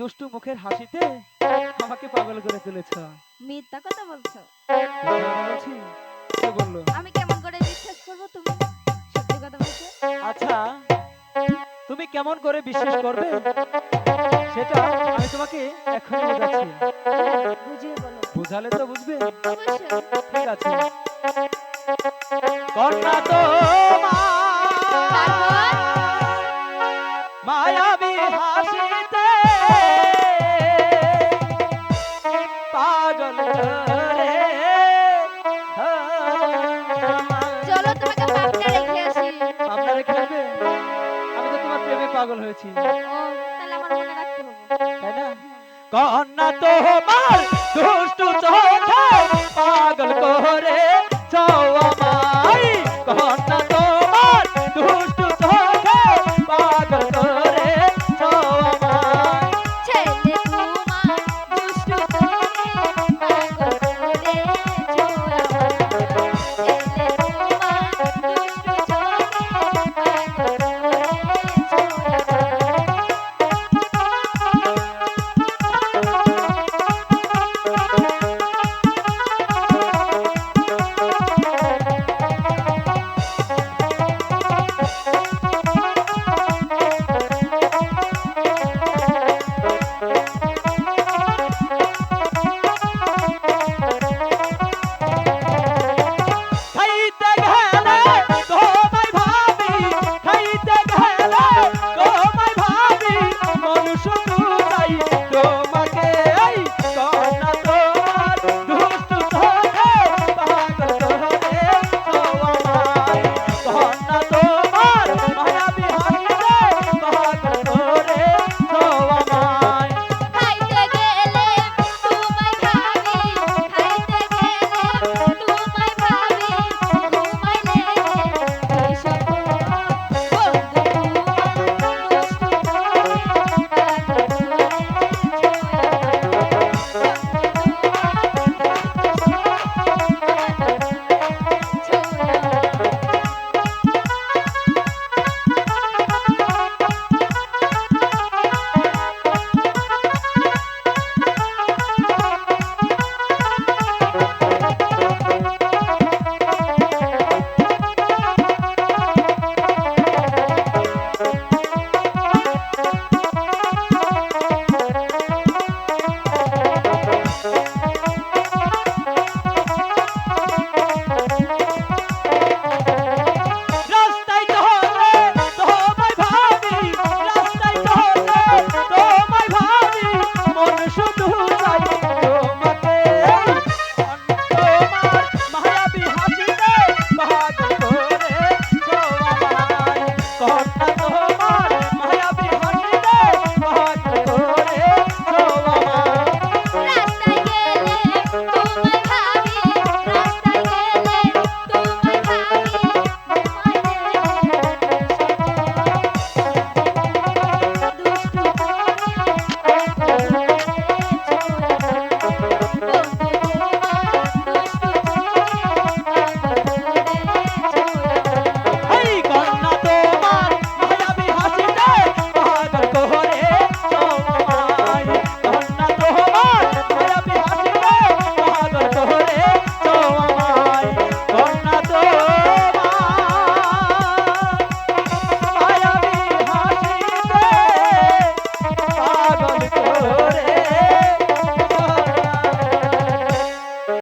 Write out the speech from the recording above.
দুষ্টু মুখের হাসিতে আমাকে পাগল করে তুলেছ মিথ্যা কথা বলছো? বলছি কে বলল? আমি কেমন করে বিশ্বাস করব তুমি? সত্যি কথা বলছো? আচ্ছা তুমি কেমন করে বিশ্বাস করবে? সেটা আমি তোমাকে এখনই বোঝাচ্ছি। বুঝিয়ে বলো। বুঝালে তো বুঝবে। ঠিক আছে। কন্যা তো আমার মনে রাখতে হবে। তাই না? কন্যা তোমার